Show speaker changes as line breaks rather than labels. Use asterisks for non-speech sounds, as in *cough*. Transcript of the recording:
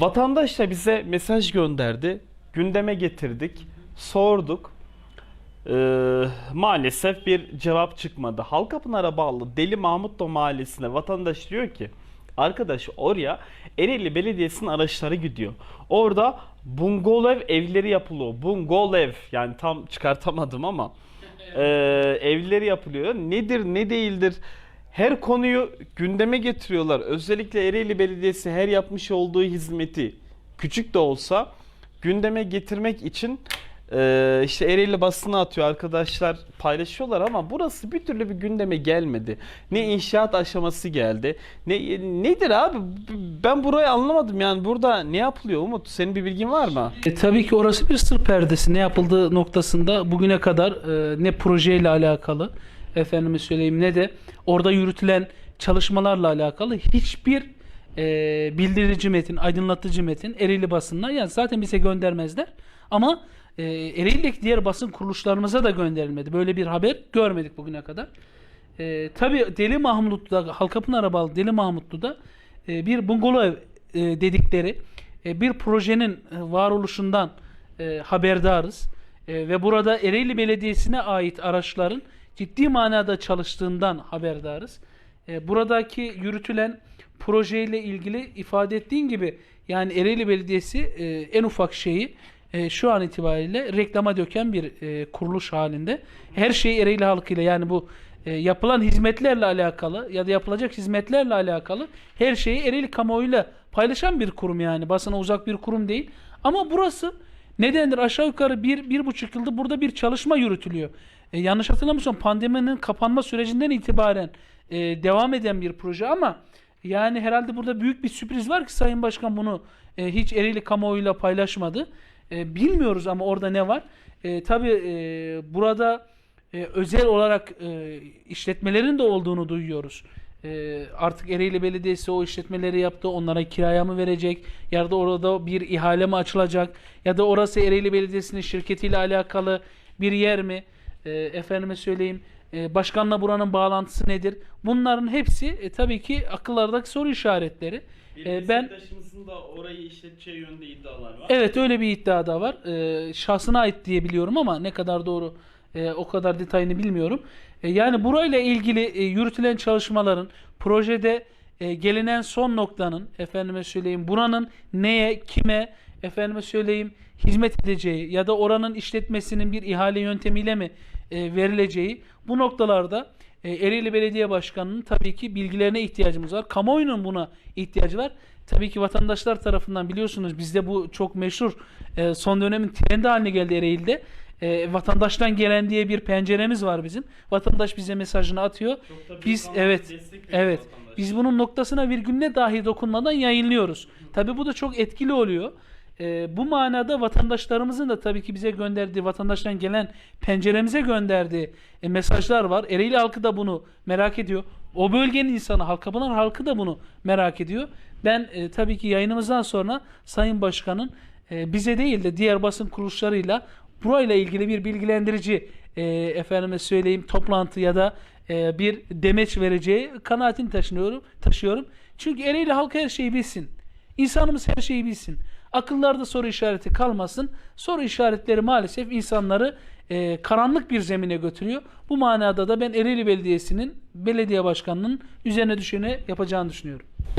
Vatandaş da bize mesaj gönderdi. Gündeme getirdik. Sorduk. Ee, maalesef bir cevap çıkmadı. Halkapınar'a bağlı Deli Mahmutlu mahallesine vatandaş diyor ki arkadaş oraya Ereğli Belediyesi'nin araçları gidiyor. Orada bungalov evleri yapılıyor. Bungalov yani tam çıkartamadım ama *laughs* e, evleri yapılıyor. Nedir ne değildir her konuyu gündeme getiriyorlar. Özellikle Ereğli Belediyesi her yapmış olduğu hizmeti küçük de olsa gündeme getirmek için e, işte Ereğli basına atıyor arkadaşlar paylaşıyorlar ama burası bir türlü bir gündeme gelmedi. Ne inşaat aşaması geldi. Ne nedir abi? Ben burayı anlamadım yani burada ne yapılıyor Umut? Senin bir bilgin var mı?
E, tabii ki orası bir sır perdesi. Ne yapıldığı noktasında bugüne kadar e, ne projeyle alakalı efendime söyleyeyim ne de orada yürütülen çalışmalarla alakalı hiçbir e, bildirici metin, aydınlatıcı metin Ereğli basınına yani zaten bize göndermezler. Ama e, Ereğli'deki diğer basın kuruluşlarımıza da gönderilmedi. Böyle bir haber görmedik bugüne kadar. E, tabii Deli Mahmutlu'da, Halkapınar'a bağlı Deli Mahmutlu'da e, bir bungalov e, dedikleri e, bir projenin e, varoluşundan e, haberdarız. E, ve burada Ereğli Belediyesi'ne ait araçların ciddi manada çalıştığından haberdarız. E, buradaki yürütülen projeyle ilgili ifade ettiğin gibi yani Ereğli Belediyesi e, en ufak şeyi e, şu an itibariyle reklama döken bir e, kuruluş halinde. Her şeyi Ereğli halkıyla yani bu e, yapılan hizmetlerle alakalı ya da yapılacak hizmetlerle alakalı her şeyi Ereğli kamuoyuyla paylaşan bir kurum yani. Basına uzak bir kurum değil. Ama burası nedendir aşağı yukarı bir, bir buçuk yıldır burada bir çalışma yürütülüyor. E, yanlış hatırlamıyorsam pandeminin kapanma sürecinden itibaren e, devam eden bir proje ama yani herhalde burada büyük bir sürpriz var ki Sayın Başkan bunu e, hiç Ereğli kamuoyuyla paylaşmadı. E, bilmiyoruz ama orada ne var. E, tabii e, burada e, özel olarak e, işletmelerin de olduğunu duyuyoruz. E, artık Ereğli Belediyesi o işletmeleri yaptı. Onlara kiraya mı verecek? Ya da orada bir ihale mi açılacak? Ya da orası Ereğli Belediyesi'nin şirketiyle alakalı bir yer mi? E, efendime söyleyeyim. E, başkanla buranın bağlantısı nedir? Bunların hepsi e, tabii ki akıllardaki soru işaretleri.
Bir
E, ben
da orayı işleteceği yönünde iddialar var.
Evet öyle bir iddia da var. Ee, şahsına ait diye biliyorum ama ne kadar doğru e, o kadar detayını bilmiyorum. E, yani burayla ilgili e, yürütülen çalışmaların projede e, gelinen son noktanın efendime söyleyeyim buranın neye kime efendime söyleyeyim hizmet edeceği ya da oranın işletmesinin bir ihale yöntemiyle mi e, verileceği bu noktalarda e, Ereğli Belediye Başkanı'nın tabii ki bilgilerine ihtiyacımız var. Kamuoyunun buna ihtiyacı var. Tabii ki vatandaşlar tarafından biliyorsunuz bizde bu çok meşhur e, son dönemin trendi haline geldi Ereğli'de. E, vatandaştan gelen diye bir penceremiz var bizim. Vatandaş bize mesajını atıyor. Biz evet evet biz bunun noktasına virgülüne dahi dokunmadan yayınlıyoruz. Tabii bu da çok etkili oluyor. Ee, bu manada vatandaşlarımızın da tabii ki bize gönderdiği, vatandaştan gelen penceremize gönderdiği e, mesajlar var. Ereğli halkı da bunu merak ediyor. O bölgenin insanı, Halkapınar halkı da bunu merak ediyor. Ben e, tabii ki yayınımızdan sonra Sayın Başkan'ın e, bize değil de diğer basın kuruluşlarıyla burayla ilgili bir bilgilendirici e, efendime söyleyeyim toplantı ya da e, bir demeç vereceği kanaatini taşınıyorum, taşıyorum. Çünkü Ereğli halkı her şeyi bilsin. İnsanımız her şeyi bilsin. Akıllarda soru işareti kalmasın. Soru işaretleri maalesef insanları e, karanlık bir zemine götürüyor. Bu manada da ben Ereğli Belediyesi'nin belediye başkanının üzerine düşeni yapacağını düşünüyorum.